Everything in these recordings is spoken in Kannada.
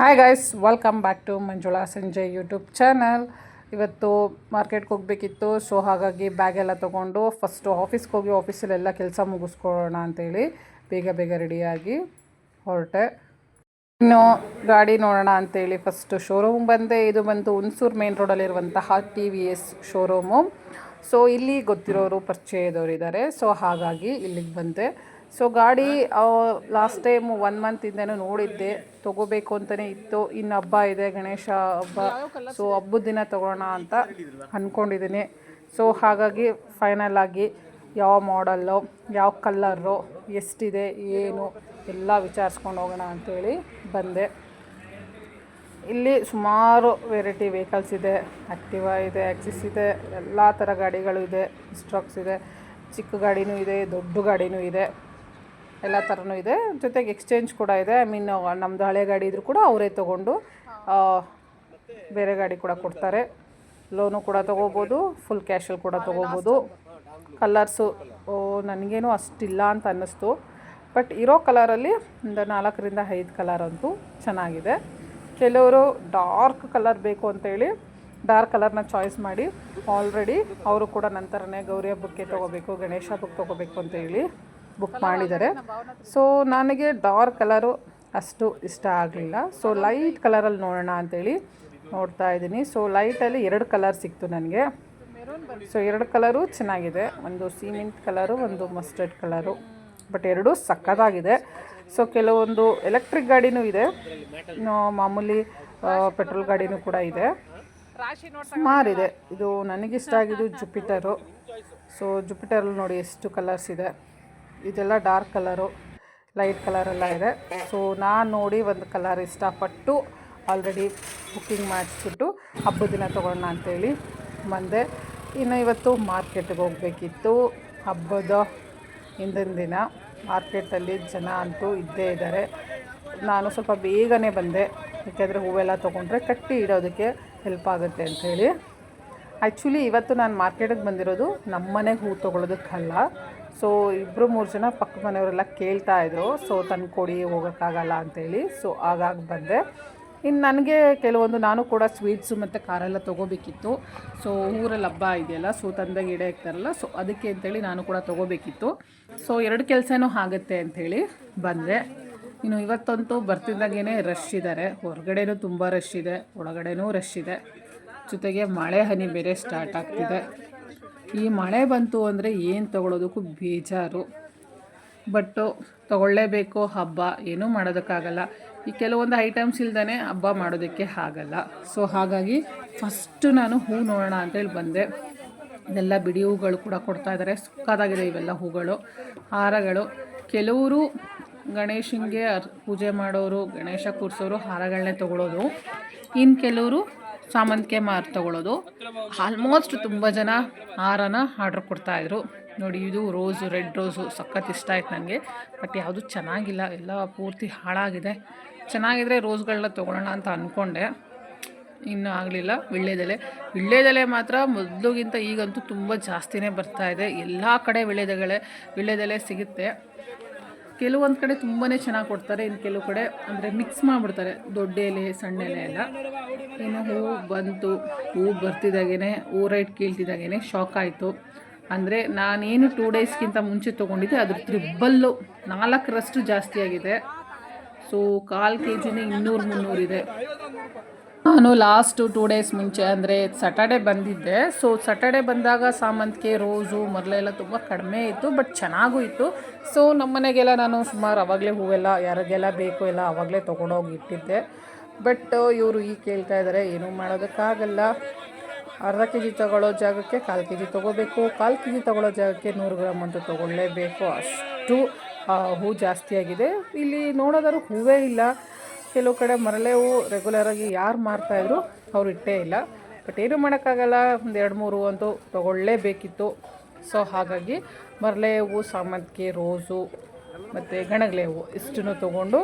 Hi guys welcome back to Manjula Sanjay YouTube channel ಇವತ್ತು ಮಾರ್ಕೆಟ್ಗೆ ಹೋಗಬೇಕಿತ್ತು. ಸೊ ಹಾಗಾಗಿ ಬ್ಯಾಗೆಲ್ಲ ತೊಗೊಂಡು ಫಸ್ಟು ಆಫೀಸ್ಗೆ ಹೋಗಿ ಆಫೀಸಲ್ಲೆಲ್ಲ ಕೆಲಸ ಮುಗಿಸ್ಕೊಳ್ಳೋಣ ಅಂತೇಳಿ ಬೇಗ ಬೇಗ ರೆಡಿಯಾಗಿ ಹೊರಟೆ. ಇನ್ನು ಗಾಡಿ ನೋಡೋಣ ಅಂತೇಳಿ ಫಸ್ಟು ಶೋರೂಮ್ ಬಂದೆ. ಇದು ಬಂದು Hunsur main ರೋಡಲ್ಲಿರುವಂತಹ T V S showroom so ಇಲ್ಲಿ ಗೊತ್ತಿರೋರು ಪರಿಚಯದವರಿದ್ದಾರೆ. ಸೊ ಹಾಗಾಗಿ ಇಲ್ಲಿಗೆ ಬಂದೆ. ಸೊ ಗಾಡಿ ಲಾಸ್ಟ್ ಟೈಮ್ ಒನ್ ಮಂತಿಂದನೂ ನೋಡಿದ್ದೆ. ತಗೋಬೇಕು ಅಂತಲೇ ಇತ್ತು. ಇನ್ನು ಹಬ್ಬ ಇದೆ, ಗಣೇಶ ಹಬ್ಬ. ಸೊ ಹಬ್ಬದ ದಿನ ತಗೋಣ ಅಂತ ಅಂದ್ಕೊಂಡಿದ್ದೀನಿ ಸೊ ಹಾಗಾಗಿ ಫೈನಲ್ ಆಗಿ ಯಾವ ಮಾಡಲ್ಲು ಯಾವ ಕಲ್ಲರು ಎಷ್ಟಿದೆ, ಏನು, ಎಲ್ಲ ವಿಚಾರಿಸ್ಕೊಂಡು ಹೋಗೋಣ ಅಂಥೇಳಿ ಬಂದೆ. ಇಲ್ಲಿ ಸುಮಾರು ವೆರೈಟಿ ವೆಹಿಕಲ್ಸ್ ಇದೆ. ಆ್ಯಕ್ಟಿವಾ ಇದೆ ಆ್ಯಕ್ಸಿಸ್ ಇದೆ, ಎಲ್ಲ ಥರ ಗಾಡಿಗಳು ಇದೆ ಸ್ಟ್ರಕ್ಸ್ ಇದೆ. ಚಿಕ್ಕ ಗಾಡಿನೂ ಇದೆ, ದೊಡ್ಡ ಗಾಡಿನೂ ಇದೆ. ಎಲ್ಲ ಥರನೂ ಇದೆ. ಜೊತೆಗೆ ಎಕ್ಸ್ಚೇಂಜ್ ಕೂಡ ಇದೆ. ಐ ಮೀನ್ ನಮ್ಮದು ಹಳೆ ಗಾಡಿ ಇದ್ರೂ ಕೂಡ ಅವರೇ ತೊಗೊಂಡು ಬೇರೆ ಗಾಡಿ ಕೂಡ ಕೊಡ್ತಾರೆ. ಲೋನು ಕೂಡ ತೊಗೋಬೋದು ಫುಲ್ ಕ್ಯಾಶಲ್ಲಿ ಕೂಡ ತೊಗೋಬೋದು. ಕಲರ್ಸು ನನಗೇನು ಅಷ್ಟಿಲ್ಲ ಅಂತ ಅನ್ನಿಸ್ತು. ಬಟ್ ಇರೋ ಕಲರಲ್ಲಿ ಒಂದು ನಾಲ್ಕರಿಂದ ಐದು ಕಲರ್ ಅಂತೂ ಚೆನ್ನಾಗಿದೆ. ಕೆಲವರು ಡಾರ್ಕ್ ಕಲರ್ ಬೇಕು ಅಂತೇಳಿ ಡಾರ್ಕ್ ಕಲರ್ನ ಚಾಯ್ಸ್ ಮಾಡಿ ಆಲ್ರೆಡಿ ಅವರು ಕೂಡ ನಂತರನೇ ಗೌರಿ ಹಬ್ಬಕ್ಕೆ ತೊಗೋಬೇಕು, ಗಣೇಶ ಹಬ್ಬಕ್ಕೆ ತೊಗೋಬೇಕು ಅಂತೇಳಿ. ಬುಕ್ ಮಾಡಿದ್ದಾರೆ. ಸೊ ನನಗೆ ಡಾರ್ಕ್ ಕಲರು ಅಷ್ಟು ಇಷ್ಟ ಆಗಲಿಲ್ಲ. ಸೊ ಲೈಟ್ ಕಲರಲ್ಲಿ ನೋಡೋಣ ಅಂತೇಳಿ ನೋಡ್ತಾ ಇದ್ದೀನಿ. ಸೊ ಲೈಟಲ್ಲಿ ಎರಡು ಕಲರ್ ಸಿಕ್ತು ನನಗೆ. ಸೊ ಎರಡು ಕಲರು ಚೆನ್ನಾಗಿದೆ. ಒಂದು ಸಿಮೆಂಟ್ ಕಲರು ಒಂದು ಮಸ್ಟರ್ಡ್ ಕಲರು ಬಟ್ ಎರಡೂ ಸಕ್ಕತ್ತಾಗಿದೆ ಸೊ ಕೆಲವೊಂದು ಎಲೆಕ್ಟ್ರಿಕ್ ಗಾಡಿನೂ ಇದೆ. ಮಾಮೂಲಿ ಪೆಟ್ರೋಲ್ ಗಾಡಿನೂ ಕೂಡ ಇದೆ. ಸುಮಾರಿದೆ ಇದು. ನನಗಿಷ್ಟ ಆಗಿದ್ದು ಜುಪಿಟರು ಸೊ ಜುಪಿಟರಲ್ಲಿ ನೋಡಿ ಎಷ್ಟು ಕಲರ್ಸ್ ಇದೆ. ಇದೆಲ್ಲ ಡಾರ್ಕ್ ಕಲರು, ಲೈಟ್ ಕಲರೆಲ್ಲ ಇದೆ. ಸೊ ನಾನು ನೋಡಿ ಒಂದು ಕಲರ್ ಇಷ್ಟಪಟ್ಟು ಆಲ್ರೆಡಿ ಬುಕ್ಕಿಂಗ್ ಮಾಡಿಸ್ಬಿಟ್ಟು ಹಬ್ಬದ ದಿನ ತೊಗೊಳ್ಳೋಣ ಅಂತೇಳಿ ಬಂದೆ. ಇನ್ನು ಇವತ್ತು ಮಾರ್ಕೆಟ್ಗೆ ಹೋಗಬೇಕಿತ್ತು. ಹಬ್ಬದ ಹಿಂದಿನ ದಿನ ಮಾರ್ಕೆಟಲ್ಲಿ ಜನ ಅಂತೂ ಇದ್ದೇ ಇದ್ದಾರೆ ನಾನು ಸ್ವಲ್ಪ ಬೇಗನೆ ಬಂದೆ. ಯಾಕೆಂದರೆ ಹೂವೆಲ್ಲ ತೊಗೊಂಡ್ರೆ ಕಟ್ಟಿ ಇಡೋದಕ್ಕೆ ಹೆಲ್ಪ್ ಆಗುತ್ತೆ ಅಂಥೇಳಿ ಆ್ಯಕ್ಚುಲಿ ಇವತ್ತು ನಾನು ಮಾರ್ಕೆಟಿಗೆ ಬಂದಿರೋದು ನಮ್ಮ ಮನೆಗೆ ಹೂ ತೊಗೊಳೋದಕ್ಕಲ್ಲ ಸೊ ಇಬ್ಬರು ಮೂರು ಜನ ಪಕ್ಕದ ಮನೆಯವರೆಲ್ಲ ಕೇಳ್ತಾ ಇದ್ರು. ಸೊ ತಂದು ಕೊಡಿ, ಹೋಗೋಕ್ಕಾಗಲ್ಲ ಅಂತೇಳಿ. ಸೊ ಆಗಾಗ ಬಂದೆ. ಇನ್ನು ನನಗೆ ಕೆಲವೊಂದು ನಾನು ಕೂಡ ಸ್ವೀಟ್ಸು ಮತ್ತು ಕಾರೆಲ್ಲ ತೊಗೋಬೇಕಿತ್ತು. ಸೊ ಊರಲ್ಲಿ ಹಬ್ಬ ಇದೆಯಲ್ಲ ಸೊ ತಂದಾಗ ಗಿಡ ಇರ್ತಾರಲ್ಲ ಸೊ ಅದಕ್ಕೆ ಅಂತೇಳಿ ನಾನು ಕೂಡ ತೊಗೋಬೇಕಿತ್ತು. ಸೊ ಎರಡು ಕೆಲಸನೂ ಆಗುತ್ತೆ ಅಂಥೇಳಿ ಬಂದೆ. ಇನ್ನು ಇವತ್ತಂತೂ ಬರ್ತಿದ್ದಾಗೇ ರಶ್ ಇದ್ದಾರೆ ಹೊರಗಡೆನೂ ತುಂಬ ರಶ್ ಇದೆ, ಒಳಗಡೆನೂ ರಶ್ ಇದೆ. ಜೊತೆಗೆ ಮಳೆ ಹನಿ ಬೇರೆ ಸ್ಟಾರ್ಟ್ ಆಗ್ತಿದೆ. ಈ ಮಳೆ ಬಂತು ಅಂದರೆ ಏನು ತಗೊಳ್ಳೋದಕ್ಕೂ ಬೇಜಾರು. ಬಟ್ಟು ತಗೊಳ್ಳೇಬೇಕು ಹಬ್ಬ, ಏನೂ ಮಾಡೋದಕ್ಕಾಗಲ್ಲ. ಈ ಕೆಲವೊಂದು ಐಟಮ್ಸ್ ಇಲ್ದೇ ಹಬ್ಬ ಮಾಡೋದಕ್ಕೆ ಆಗಲ್ಲ. ಸೊ ಹಾಗಾಗಿ ಫಸ್ಟು ನಾನು ಹೂ ನೋಡೋಣ ಅಂತೇಳಿ ಬಂದೆ. ಇದೆಲ್ಲ ಬಿಡಿ ಹೂಗಳು ಕೂಡ ಕೊಡ್ತಾ ಇದ್ದಾರೆ ಸುಕ್ಕದಾಗಿದೆ ಇವೆಲ್ಲ ಹೂಗಳು, ಹಾರಗಳು. ಕೆಲವರು ಗಣೇಶನಿಗೆ ಪೂಜೆ ಮಾಡೋರು, ಗಣೇಶ ಕೂರಿಸೋರು ಹಾರಗಳನ್ನೇ ತೊಗೊಳೋದು. ಇನ್ನು ಕೆಲವರು ಸಾಮಂತಿಗೆ ಮಾರು ತಗೊಳ್ಳೋದು ಆಲ್ಮೋಸ್ಟ್ ತುಂಬ ಜನ ಹಾರನ ಆರ್ಡ್ರ್ ಕೊಡ್ತಾಯಿದ್ರು ನೋಡಿ, ಇದು ರೋಸು ರೆಡ್ ರೋಸು ಸಖತ್ ಇಷ್ಟ ಆಯ್ತು ನನಗೆ ಬಟ್ ಯಾವುದು ಚೆನ್ನಾಗಿಲ್ಲ. ಎಲ್ಲ ಪೂರ್ತಿ ಹಾಳಾಗಿದೆ. ಚೆನ್ನಾಗಿದ್ರೆ ರೋಸ್ಗಳನ್ನ ತೊಗೊಳ್ಳೋಣ ಅಂತ ಅಂದ್ಕೊಂಡೆ ಇನ್ನೂ ಆಗಲಿಲ್ಲ. ವಿಳ್ಳೆದೆಲೆ ವಿಳ್ಳೆದೆಲೆ ಮಾತ್ರ ಮೊದಲುಗಿಂತ ಈಗಂತೂ ತುಂಬ ಜಾಸ್ತಿನೇ ಇದೆ. ಎಲ್ಲ ಕಡೆ ವಿಳ್ಳೆದೆಲೆ ವಿಳ್ಳೆದೆಲೆ ಸಿಗುತ್ತೆ. ಕೆಲವೊಂದು ಕಡೆ ತುಂಬಾ ಚೆನ್ನಾಗಿ ಕೊಡ್ತಾರೆ ಇನ್ನು ಕೆಲವು ಕಡೆ ಅಂದರೆ ಮಿಕ್ಸ್ ಮಾಡಿಬಿಡ್ತಾರೆ, ದೊಡ್ಡ ಎಲೆ, ಸಣ್ಣ ಎಲೆ ಎಲ್ಲ. ಇನ್ನು ಹೂವು ಬಂತು ಹೂವು ಬರ್ತಿದ್ದಾಗೇ ರೈಟ್ ಕೀಳ್ತಿದ್ದಾಗೇ ಶಾಕ್ ಆಯಿತು. ಅಂದರೆ ನಾನೇನು ಟೂ ಡೇಸ್ಗಿಂತ ಮುಂಚೆ ತೊಗೊಂಡಿದ್ದೆ, ಅದ್ರ ತ್ರಿಬ್ಬಲ್ಲು ನಾಲ್ಕರಷ್ಟು ಜಾಸ್ತಿ ಆಗಿದೆ. ಸೊ ಕಾಲು ಕೆ ಜಿನೇ ಇನ್ನೂರು ಮುನ್ನೂರಿದೆ ನಾನು ಲಾಸ್ಟು ಟೂ ಡೇಸ್ ಮುಂಚೆ, ಅಂದರೆ ಸಟರ್ಡೆ ಬಂದಿದ್ದೆ. ಸೊ ಸಟರ್ಡೆ ಬಂದಾಗ ಸಾಮಂತಿಗೆ ರೋಸು, ಮೊದಲೆಲ್ಲ ತುಂಬ ಕಡಿಮೆ ಇತ್ತು ಬಟ್ ಚೆನ್ನಾಗೂ ಇತ್ತು. ಸೊ ನಮ್ಮ ಮನೆಗೆಲ್ಲ ನಾನು ಸುಮಾರು ಅವಾಗಲೇ ಹೂವೆಲ್ಲ, ಯಾರಿಗೆಲ್ಲ ಬೇಕು ಎಲ್ಲ ಅವಾಗಲೇ ತೊಗೊಂಡೋಗಿ ಇಟ್ಟಿದ್ದೆ. ಬಟ್ ಇವರು ಈಗ ಕೇಳ್ತಾ ಇದ್ದಾರೆ ಏನೂ ಮಾಡೋದಕ್ಕಾಗಲ್ಲ. ಅರ್ಧ ಕೆ ಜಿ ತಗೊಳ್ಳೋ ಜಾಗಕ್ಕೆ ಕಾಲು ಕೆ ಜಿ ತೊಗೋಬೇಕು. ಕಾಲು ಕೆ ಜಿ ತೊಗೊಳ್ಳೋ ಜಾಗಕ್ಕೆ ನೂರು ಗ್ರಾಮ್ ಅಂತೂ ತೊಗೊಳ್ಳೇಬೇಕು. ಅಷ್ಟು ಹೂ ಜಾಸ್ತಿ ಆಗಿದೆ ಇಲ್ಲಿ ನೋಡೋದಾದ್ರೂ ಹೂವೇ ಇಲ್ಲ. ಕೆಲವು ಕಡೆ ಮರಳೆ ಹೂ ರೆಗ್ಯುಲರಾಗಿ ಯಾರು ಮಾರ್ತಾಯಿದ್ರು ಅವ್ರು ಇಟ್ಟೇ ಇಲ್ಲ. ಬಟ್ ಏನು ಮಾಡೋಕ್ಕಾಗಲ್ಲ, ಒಂದು ಎರಡು ಮೂರು ಅಂತೂ ತೊಗೊಳ್ಳೇಬೇಕಿತ್ತು. ಸೊ ಹಾಗಾಗಿ ಮರಳೆ ಹೂವು ಸಾಮಂತಿಗೆ ರೋಸು, ಮತ್ತು ಗಣಗಲೆ ಹೂವು ಇಷ್ಟನ್ನು ತೊಗೊಂಡು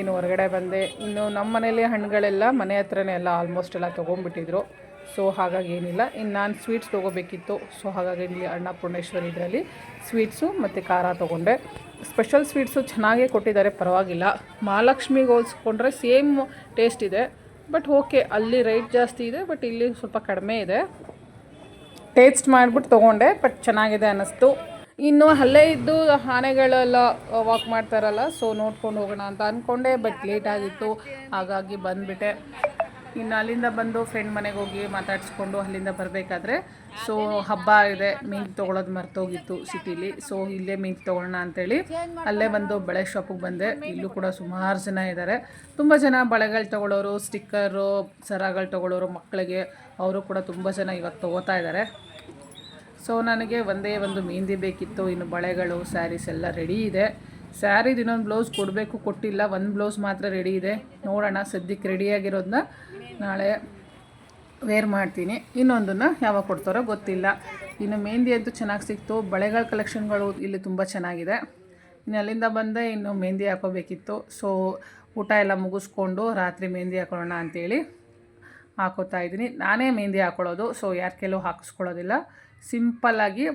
ಇನ್ನು ಹೊರಗಡೆ ಬಂದೆ. ಇನ್ನು ನಮ್ಮ ಮನೇಲಿ ಹಣ್ಣುಗಳೆಲ್ಲ ಮನೆ ಹತ್ರನೇ ಎಲ್ಲ ಆಲ್ಮೋಸ್ಟ್ ಎಲ್ಲ ತೊಗೊಂಡ್ಬಿಟ್ಟಿದ್ರು. ಸೊ ಹಾಗಾಗಿ ಏನಿಲ್ಲ ಇನ್ನು ನಾನು ಸ್ವೀಟ್ಸ್ ತೊಗೋಬೇಕಿತ್ತು. ಸೊ ಹಾಗಾಗಿ ಇಲ್ಲಿ ಅನ್ನಪೂರ್ಣೇಶ್ವರಿ ಇದರಲ್ಲಿ ಸ್ವೀಟ್ಸು ಮತ್ತು ಖಾರ ತೊಗೊಂಡೆ. ಸ್ಪೆಷಲ್ ಸ್ವೀಟ್ಸು ಚೆನ್ನಾಗೇ ಕೊಟ್ಟಿದ್ದಾರೆ, ಪರವಾಗಿಲ್ಲ. ಮಹಾಲಕ್ಷ್ಮಿಗೆ ಹೋಲಿಸ್ಕೊಂಡ್ರೆ ಸೇಮ್ ಟೇಸ್ಟ್ ಇದೆ. ಬಟ್ ಓಕೆ ಅಲ್ಲಿ ರೇಟ್ ಜಾಸ್ತಿ ಇದೆ ಬಟ್ ಇಲ್ಲಿ ಸ್ವಲ್ಪ ಕಡಿಮೆ ಇದೆ. ಟೇಸ್ಟ್ ಮಾಡಿಬಿಟ್ಟು ತೊಗೊಂಡೆ ಬಟ್ ಚೆನ್ನಾಗಿದೆ ಅನ್ನಿಸ್ತು. ಇನ್ನು ಅಲ್ಲೇ ಇದ್ದು ಆನೆಗಳೆಲ್ಲ ವಾಕ್ ಮಾಡ್ತಾರಲ್ಲ ಸೊ ನೋಡ್ಕೊಂಡು ಹೋಗೋಣ ಅಂತ ಅಂದ್ಕೊಂಡೆ ಬಟ್ ಲೇಟ್ ಆಗಿತ್ತು. ಹಾಗಾಗಿ ಬಂದುಬಿಟ್ಟೆ. ಇನ್ನು ಅಲ್ಲಿಂದ ಬಂದು ಫ್ರೆಂಡ್ ಮನೆಗೆ ಹೋಗಿ ಮಾತಾಡಿಸ್ಕೊಂಡು ಅಲ್ಲಿಂದ ಬರಬೇಕಾದ್ರೆ ಸೊ ಹಬ್ಬ ಇದೆ ಮೀನ್ ತೊಗೊಳೋದು ಮರ್ತೋಗಿತ್ತು ಸಿಟಿಲಿ ಸೊ ಇಲ್ಲೇ ಮೀನ್ ತೊಗೊಳ್ಳೋಣ ಅಂತೇಳಿ. ಅಲ್ಲೇ ಬಂದು ಬಳೆ ಶಾಪಿಗೆ ಬಂದೆ. ಇಲ್ಲೂ ಕೂಡ ಸುಮಾರು ಜನ ಇದ್ದಾರೆ ತುಂಬ ಜನ ಬಳೆಗಳು ತೊಗೊಳ್ಳೋರು ಸ್ಟಿಕ್ಕರು ಸರಗಳು ತೊಗೊಳ್ಳೋರು ಮಕ್ಕಳಿಗೆ ಅವರು ಕೂಡ ತುಂಬ ಜನ ಇವಾಗ ತೊಗೋತಾ ಇದ್ದಾರೆ ಸೊ ನನಗೆ ಒಂದೇ ಒಂದು ಮೆಹಂದಿ ಬೇಕಿತ್ತು. ಇನ್ನು ಬಳೆಗಳು ಸ್ಯಾರೀಸ್ ಎಲ್ಲ ರೆಡಿ ಇದೆ. ಸ್ಯಾರಿದು ಇನ್ನೊಂದು ಬ್ಲೌಸ್ ಕೊಡಬೇಕು ಕೊಟ್ಟಿಲ್ಲ. ಒಂದು ಬ್ಲೌಸ್ ಮಾತ್ರ ರೆಡಿ ಇದೆ. ನೋಡೋಣ ಸದ್ಯಕ್ಕೆ ರೆಡಿಯಾಗಿರೋದನ್ನ ನಾಳೆ ವೇರ್ ಮಾಡ್ತೀನಿ. ಇನ್ನೊಂದನ್ನು ಯಾವಾಗ ಕೊಡ್ತಾರೋ ಗೊತ್ತಿಲ್ಲ. ಇನ್ನು ಮೆಹಂದಿ ಅಂತೂ ಚೆನ್ನಾಗಿ ಸಿಕ್ತು. ಬಳೆಗಳ ಕಲೆಕ್ಷನ್ಗಳು ಇಲ್ಲಿ ತುಂಬ ಚೆನ್ನಾಗಿದೆ. ಇನ್ನು ಅಲ್ಲಿಂದ ಬಂದೆ ಇನ್ನು ಮೆಹಂದಿ ಹಾಕೋಬೇಕಿತ್ತು. ಸೊ ಊಟ ಎಲ್ಲ ಮುಗಿಸ್ಕೊಂಡು ರಾತ್ರಿ ಮೆಹಂದಿ ಹಾಕೊಳ್ಳೋಣ ಅಂತೇಳಿ ಹಾಕೋತಾ ಇದ್ದೀನಿ. ನಾನೇ ಮೆಹಂದಿ ಹಾಕೊಳ್ಳೋದು. ಸೊ ಯಾರ ಕೆಲವು ಹಾಕಿಸ್ಕೊಳ್ಳೋದಿಲ್ಲ. ಸಿಂಪಲ್ಲಾಗಿ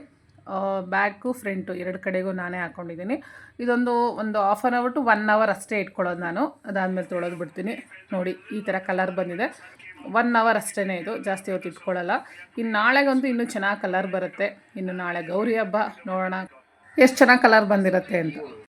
ಬ್ಯಾಕು ಫ್ರಂಟು ಎರಡು ಕಡೆಗೂ ನಾನೇ ಹಾಕ್ಕೊಂಡಿದ್ದೀನಿ ಇದೊಂದು ಒಂದು half an hour to one hour ಅಷ್ಟೇ ಇಟ್ಕೊಳ್ಳೋದು ನಾನು. ಅದಾದಮೇಲೆ ತೊಳೆದು ಬಿಡ್ತೀನಿ. ನೋಡಿ, ಈ ಥರ ಕಲರ್ ಬಂದಿದೆ. ಒನ್ ಅವರ್ ಅಷ್ಟೇ ಇದು. ಜಾಸ್ತಿ ಹೊತ್ತು ಇಟ್ಕೊಳ್ಳಲ್ಲ. ಇನ್ನು ನಾಳೆಗಂತೂ ಇನ್ನೂ ಚೆನ್ನಾಗಿ ಕಲರ್ ಬರುತ್ತೆ. ಇನ್ನು ನಾಳೆ ಗೌರಿ ಹಬ್ಬ ನೋಡೋಣ. ಎಷ್ಟು ಚೆನ್ನಾಗಿ ಕಲರ್ ಬಂದಿರುತ್ತೆ ಅಂತ.